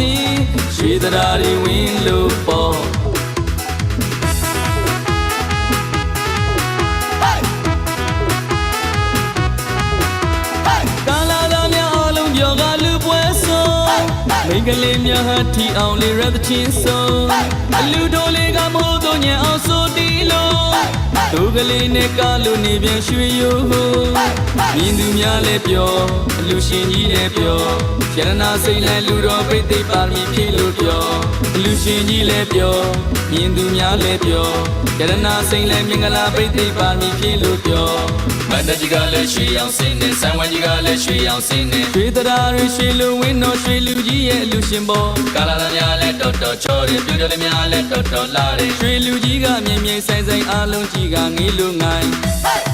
စီရွှေတရားတွေဝင်လို့ပေါ့ မိန်းကလေးများဟာထီအောင်လေးရတဲ့ချင်းဆုံးအလူတော်လေးကမိုးတော့ညံအောင်ဆိုတီလို့ဒုကလေးနဲ့ကားလို့နေပြန်ရွှေရိုးမြင်သူများလည်းပြောအလူရှင်ကြီးလည်းပြောရတနာစိတ်လည်းလူတော်ပြိသိက်ပါမီဖြစ်လို့ပြောအလူရှင်ကြီးလည်းပြောမြင်သူများလည်းပြောရတနာစိတ်လည်းမင်္ဂလာပြိသိက်ပါမီဖြစ်လို့ပြော မန္တကြီးကလည်းရွှေအောင်စင်းနေဆံဝမ်းကြီးကလည်းရွှေအောင်စင်းနေရွှေတရားတွေရွှေလူဝင်းတော်ရွှေလူကြီးရဲ့အလူရှင်ပေါ်ကာလာသားများလည်းတော်တော်ချောတယ်ပြူတယ်များလည်းတော်တော်လာတယ်ရွှေလူကြီးကမြင်မြင်ဆိုင်ဆိုင်အားလုံးကြီးကငေးလူငိုင်းအဲ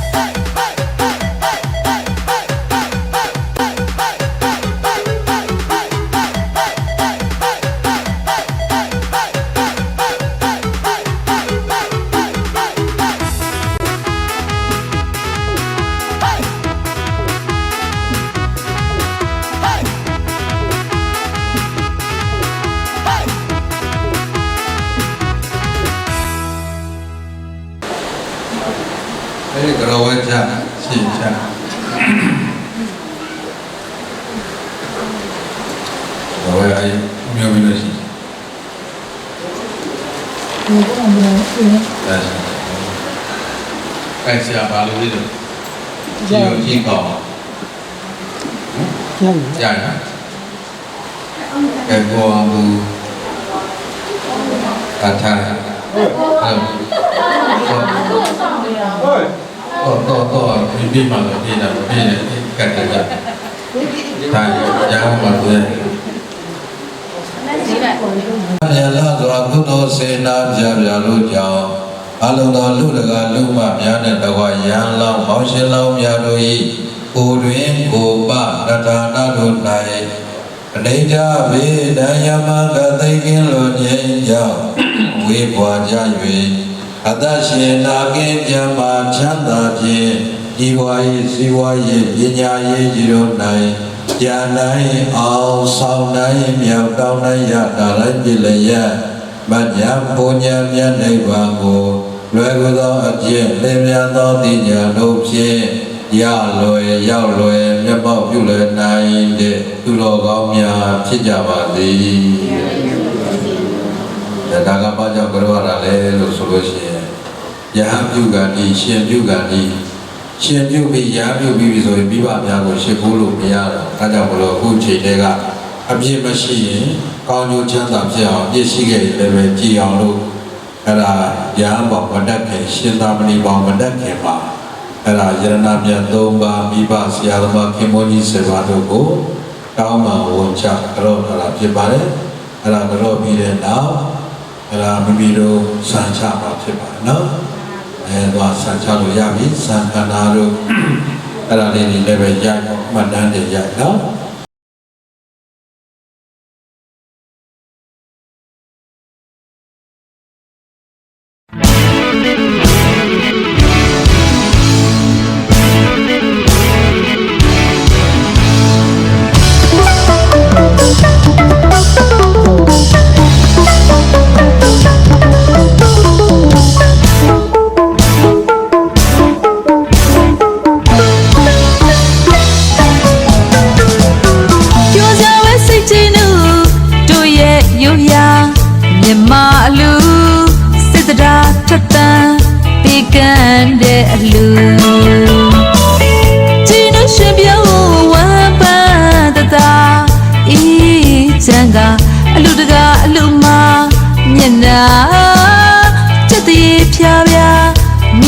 ရှိအဲ့ဆရာပါလို့ဒီလိုကြည့်ကြည့်ကောင်းကြာရကဲဘောအောင်ဘူးအထာဟုတ်တော့တော့တော့ဒီဒီမှာလည်းဒီနာဒီနဲ့ကတ်တယ်ကြတိုင်းရအောင်ပါလေမြတ်လာ စွာကုသိုလ်စေနာပြပြလို့ကြောင့်အလုံးတော်လူတကာလူမများတဲ့တကွာရန်လောင်းမောင်ရှင်လောင်းများတို့၏ကိုတွင်ကိုပတထာနာတို့၌အနေကြဘေဒံယမကသိကင်းလိုငြိမ်းကြောင့်ဝေးပွားကြ၍အတ္တရှင်နာကင်းကြမှာချမ်းသာဖြင့်ဤဝါ၏စီဝါ၏ပညာရေးကြီးတို့၌ဉာဏ်နိုင်အောင်ဆောင်နိုင်မြောက်တောင်းနိုင်ရတာလည်းပြည့်လျက် မညာပူညာမြတ်နိဗ္ဗာန်ကိုလွယ်ကူသောအကျင့်လင်းမြန်သောတိညာတို့ဖြင့်ရလွယ်ရောက်လွယ်မျက်မှောက်ပြုလွယ်နိုင်တဲ့သူတော်ကောင်းများဖြစ်ကြပါစေ။ဒါကဘာကြောင့်ကြရတာလဲလို့ဆိုလို့ရှိရင်ယဟန်ပြုကံဒီရှင်ပြုကံဒီရှင်ပြုပြီးရဟန်းပြုပြီးပြီဆိုရင်မိဘများကိုရှ िख ိုးလို့မရတော့အဲကြောင့်မလို့အခုချိန်တည်းကအပြည့်မရှိရင် ကောင်းကျိုးချမ်းသာဖြစ်အောင်ပြည့်ရှိခဲ့ရင်လည်းပဲကြည်အောင်လို့အဲ့ဒါရဟန်းပေါင်းမတတ်ခင်ရှင်သာမဏေပေါင်းမတတ်ခင်ပါအဲ့ဒါယရဏမြတ်၃ပါးမိဘဆရာသမားခင်မောကြီးစေပါတို့ကိုတောင်းပန်ဝန်ချကြောထားတာဖြစ်ပါတယ်အဲ့ဒါကြောပြီးတဲ့နောက်အဲ့ဒါမိမိတို့စံချမှာဖြစ်ပါတယ်နော်အဲတော့ဆန်ချလို့ရပြီဆန်ခန္ဓာတို့အဲ့ဒါလေးတွေလည်းပဲရိုက်တော့မှတ်တမ်းတွေရိုက်နော်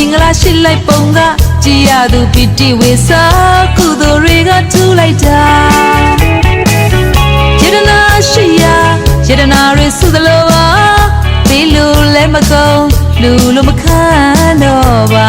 င်္ဂလာရှိလိုက်ပုံကကြည်ရသူပီတိဝေစာကုသိုလ်တွေကထူလိုက်တာယတနာရှိရာယတနာတွေစုသလိုပါဘေးလူလည်းမကုန်းလူလိုမခံတော့ပါ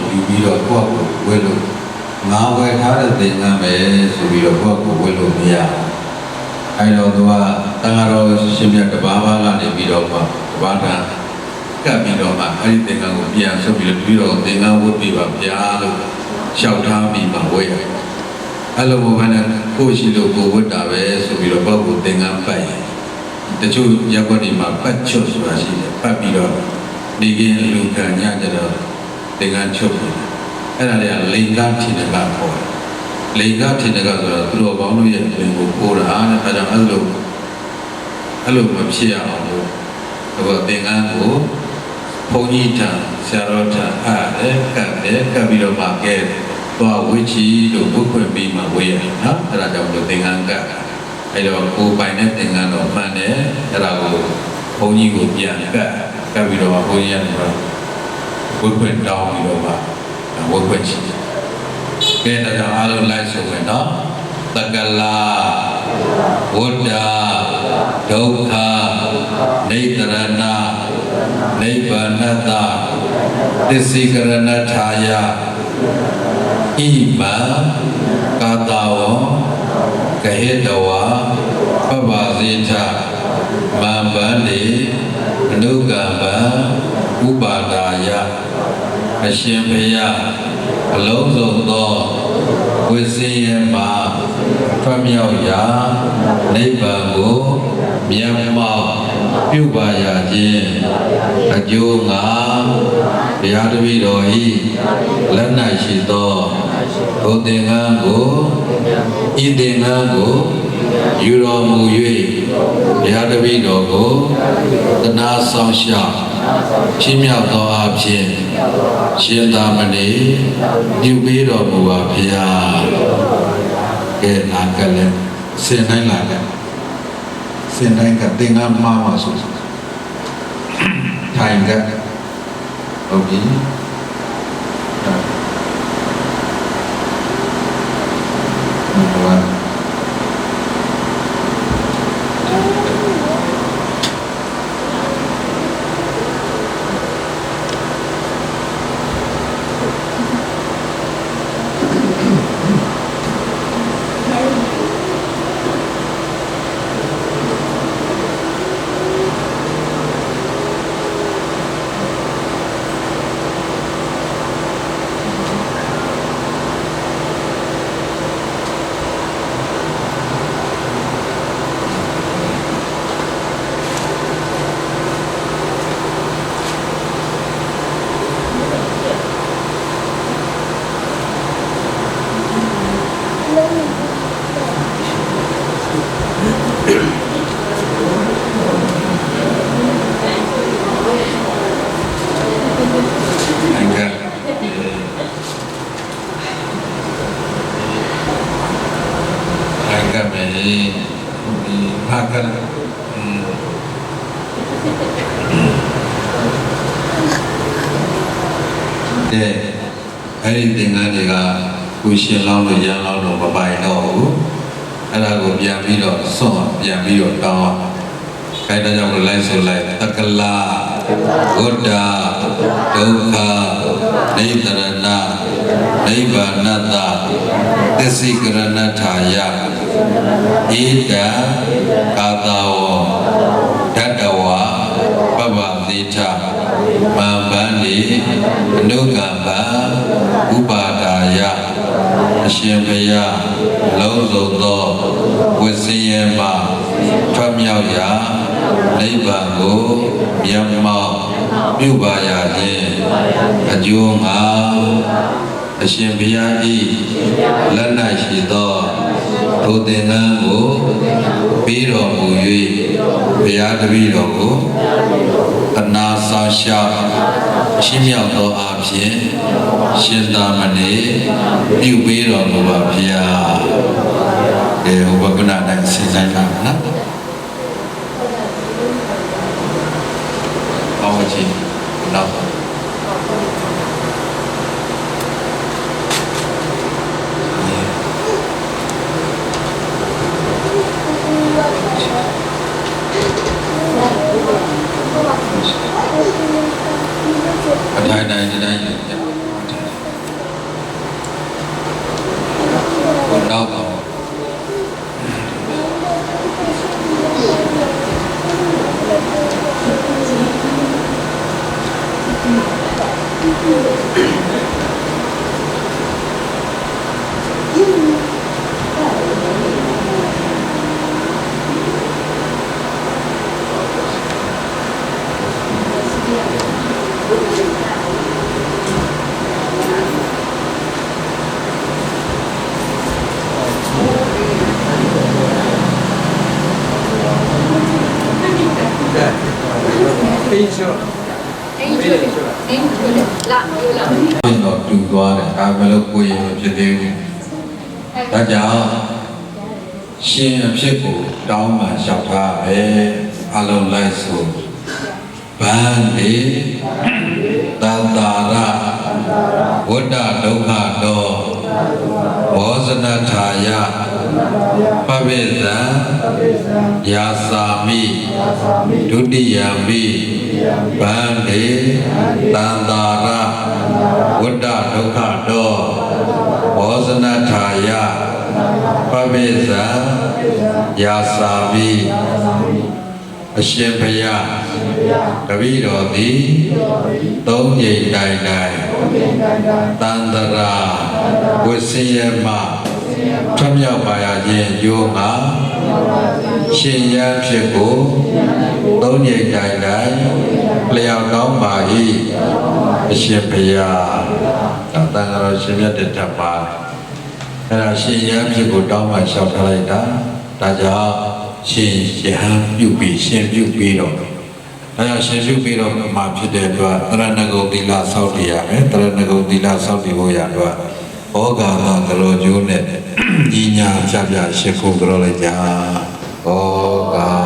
ကိုယ့်အကိုယူပြီးတော့ကိုယ့်အကိုဝဲလို့ငါဝဲထားတဲ့သင်္ကန်းပဲဆိုပြီးတော့ကိုယ့်အကိုဝဲလို့မရဘူးအဲတော့သူကတန်ဃာတော်ရှင်မြတ်တပါးပါးကနေပြီးတော့မှတပါးတန်ကပ်ပြီးတော့မှအဲ့ဒီသင်္ကန်းကိုပြန်ဆုပ်ပြီးတော့ပြီးတော့သင်္ကန်းဝတ်ပြီးပါဗျာလို့လျှောက်ထားပြီးမှဝဲရတယ်အဲ့လိုဘယ်နဲ့ကိုယ့်ရှိလို့ကိုယ်ဝတ်တာပဲဆိုပြီးတော့ဘုရားသင်္ကန်းပတ်ရင်တချို့ရက်ွက်တွေမှာပတ်ချွတ်ဆိုတာရှိတယ်ပတ်ပြီးတော့ဒီကင်းလူကညကြတော့ သင်္ကန်းချုပ်တယ်အဲ့ဒါတွေကလိန်ကထင်တယ်ကခေါ်တယ်လိန်ကထင်တယ်ကဆိုတော့သူတော်ကောင်းတို့ရဲ့အတွင်ကိုပိုးတာတဲ့အဲဒါကြောင့်အဲ့လိုအဲ့လိုမဖြစ်ရအောင်လို့တော့သင်္ကန်းကိုဘုန်းကြီးထံဆရာတော်ထံအားတယ်ကပ်တယ်ကပ်ပြီးတော့မှကဲသွားဝိချီလို့ဘုခွင့်ပြီးမှဝေးရတယ်နော်အဲဒါကြောင့်လို့သင်္ကန်းကပ်တာအဲ့တော့ကိုယ်ပိုင်တဲ့သင်္ကန်းတော့မှန်တယ်အဲ့ဒါကိုဘုန်းကြီးကိုပြန်ကပ်ကပ်ပြီးတော့မှဘုန်းကြီးကနေတော့ ဝိခွင့်တောင်းပြီးတော့မှဝိခွင့်ရှိတယ်ကဲဒါကြောင့်အားလုံးလိုက်ဆိုမယ်နော်တက္ကလာဝိတ္တဒုက္ခနေတရဏနိဗ္ဗာနတသစ္စိကရဏထာယဣမံကာတဝံကဟေတဝါပပဇိထမံဗန္တိအနုကမ္ပံဥပါဒာယ အရှင်ဘုရားအလုံးစုံသောဝိစင်းရမှာထွက်မြောက်ရာနိဗ္ဗာန်ကိုမြတ်မောက်ပြုပါရခြင်းအကျိုးငါဘုရားတပည့်တော်ဤလက်၌ရှိသောဘုသင်္ကန်းကိုဤသင်္ကန်းကို ယူတော်မူ၍ဘုရားတပည့်တော်ကိုတနာဆောင်ရှောက်ချင်းမြောက်သောအဖြစ်ရှင်သာမဏေပြုပေးတော်မူပါဗျာကဲနာကလည်းစင်တိုင်းလာတယ်စင်တိုင်းကတင်ငါမှားပါဆိုထိုင်ကဟုတ်ပြီဟုတ်ပါထိုင်ကထိုင်ကမယ်ဒီဟာကလည်းอืม တဲ့အဲ့ဒီသင်္ကန်းတွေကကို ရှင်လောင်းလို့ရန်လောင်းတော့မပိုင်တော့ဘူးအဲ့ဒါကိုပြန်ပြီးတော့စွန့်ပြန်ပြီးတော့တောင်းအောင်ခိုင်တဲ့ကြောင့်လို့လိုက်ဆိုလိုက်တက္ကလာဝတ္တဒုက္ခနေတရဏနိဗ္ဗာနတသစ္စိကရဏထာယဧတံကာတဝောဓတ္တဝါပပသီထမံဗန္တိအနုကမ္ပံဥပါဒါယ အရှင်ဘုရားလုံးစုံသောဝိစင်းရမထွက်မြောက်ရာနိဗ္ဗာန်ကိုမြတ်မောက်ပြုပါရခြင်းအကျိုးငါအရှင်ဘုရားဤလက်၌ရှိသောဒုသင်္ကန်းကိုပြီးတော်မူ၍ဘုရားတပည့်တော်ကို တနာဆောင်ရှောက်ချင်းမြောက်သောအဖြစ်ရှင်သာမဏေပြုပေးတော်မူပါဗျာဒီဥပကနာတိုင်းစဉ်းစားကြနော် ได้ได้จะได้อยู่ တော့တူသွားတယ်ဒါပဲလို့ကိုယ်ရင်မဖြစ်သေးဘူးဒါကြောင့်ရှင်အဖြစ်ကိုတောင်းမှလျှောက်ထားပဲအလုံးလိုက်ဆိုဗန္ဒီတန္တာရဝတ္တဒုက္ခတောဘောဇနထာယပပိသံယာစာမိဒုတိယမိ ဗန္ဒီတန္တာရဝတ္တဒုက္ခတောဘောဇနထာယပပိသံယာစာမိအရှင်ဘုရားတပည့်တော်သည်သုံးကြိမ်တိုင်တိုင်တန္တရာဝိစယမထွမြောက်ပါရခြင်းယောငါ ရှင်ရန်ဖြစ်ကိုသုံးကြိမ်တိုင်တိုင်လျောက်တောင်းပါ၏အရှင်ဘုရားတန်ဃာတော်ရှင်မြတ်တဲ့ထပ်ပါအဲ့ဒါရှင်ရန်ဖြစ်ကိုတောင်းမှလျှောက်ထားလိုက်တာဒါကြောင့်ရှင်ယဟန်ပြုပြီးရှင်ပြုပြီးတော့ဒါကြောင့်ရှင်ရှုပြီးတော့မှာဖြစ်တဲ့အတွက်တရဏဂုံသီလစောင့်တည်ရမယ်တရဏဂုံသီလစောင့်တည်ဖို့ရတော့ ဩဃာမကလောကျိုးနဲ့ညီညာပြပြရှိဖို့ကြောလိုက်ကြဩဃာ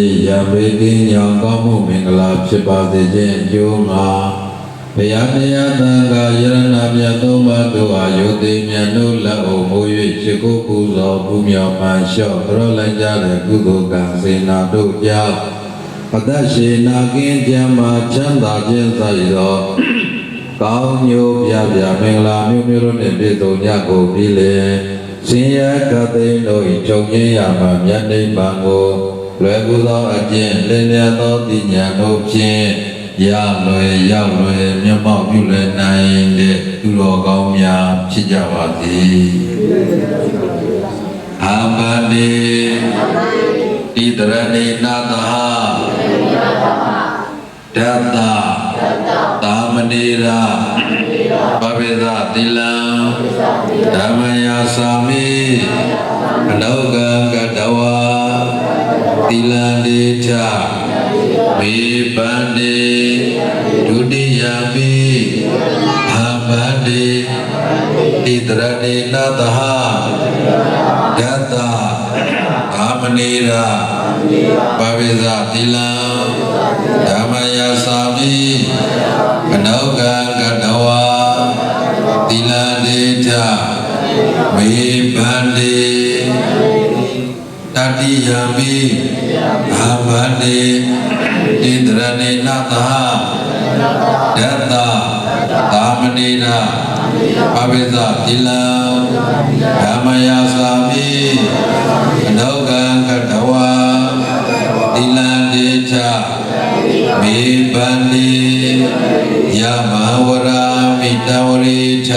ယိယဘေကိညောင်ကောင်းမှုမင်္ဂလာဖြစ်ပါစေခြင်းအကျိုးမှာဘုရားတရားသံဃာယရဏမြတ်သုံးပါးတို့အားယုသိမြတ်တို့လက်အုပ်မိုး၍ရှိခိုးပူဇော်ပူမြော်မှန်လျှော့ကြောလိုက်ကြတဲ့ကုသိုလ်ကံစေနာတို့ကြောင့်အသက်ရှိနာကင်းကြမ်းမှချမ်းသာခြင်းသာရသောကောင်းညိုပြပြမင်္ဂလာမျိုးမျိုးတို့နှင့်ပြည့်စုံကြကုန်ပြီလေစင်ရကသိန်းတို့၏ချုပ်ငင်းရမှမြတ်နိဗ္ဗာန်ကို လွယ်ကူသောအကျင့်လင်းလျက်သောတိညာတို့ဖြင့်ရလွယ်ရောက်လွယ်မျက်မှောက်ပြုလွယ်နိုင်တဲ့သူတော်ကောင်းများဖြစ်ကြပါစေအာမတိတိတရဏိနာသဟဒတ္တသာမဏေရာပပိသတိလံဓမ္မယာသာမိအလောကကတဝါ တိလံဒေထမေပန္တိဒုတိယပိအာမန္တိတိတရဏေနသဟဒတ္တသာမဏေရာပပိသတိလံဓမ္မယာသာမိအနောကကတဝါသီလဒေထမေဗန္တိ တတိယမိအာမန္တိဣန္ဒရဏေနသဒတ္တသာမဏေနာအဘိဇသီလံဓမ္မယာသာမိအနောကကတဝါသီလဒေထမေပန္တိယမဝရာမိတဝရိထ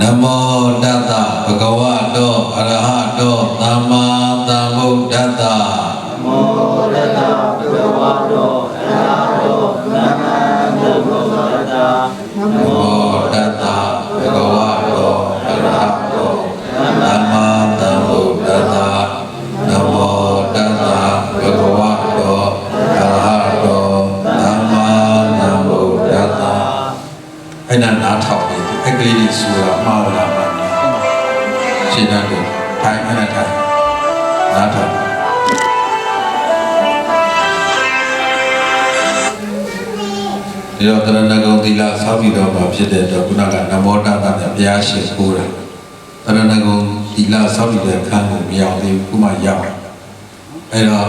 နမောတတ္တဘဂဝတောအရဟတောသမ္မာသမ္ဗုဒ္ဓတ္တ ဖြစ်တဲ့အတွက်ခုနကနမောတတ္တနဲ့ဘုရားရှိခိုးတာတရဏဂုံသီလဆောက်ပြီးတဲ့အခန်းကိုမရောက်သေးဘူးခုမှရောက်အဲ့တော့